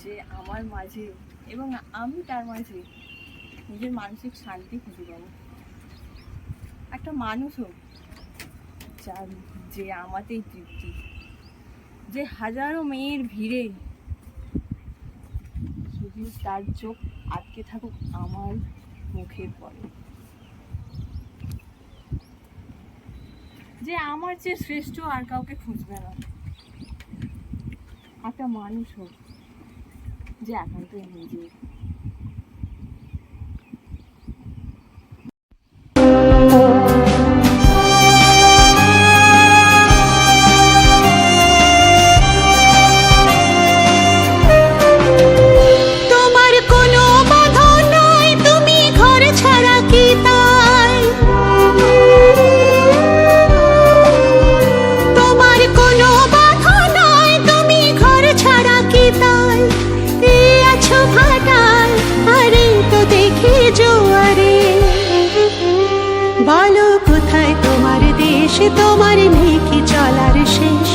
যে আমার মাঝে এবং আমি তার মাঝে নিজের মানসিক শান্তি খুঁজে পাবো। একটা মানুষ হোক, যার যে আমাতেই তৃপ্তি, যে হাজারো মেয়ের ভিড়ে শুধু তার চোখ আটকে থাকুক আমার মুখের পরে। যে আমার চেয়ে শ্রেষ্ঠ আর কাউকে খুঁজবে না। একটা মানুষ হোক। যে একান্তই নিজের তোমার নেকি চলার শেষ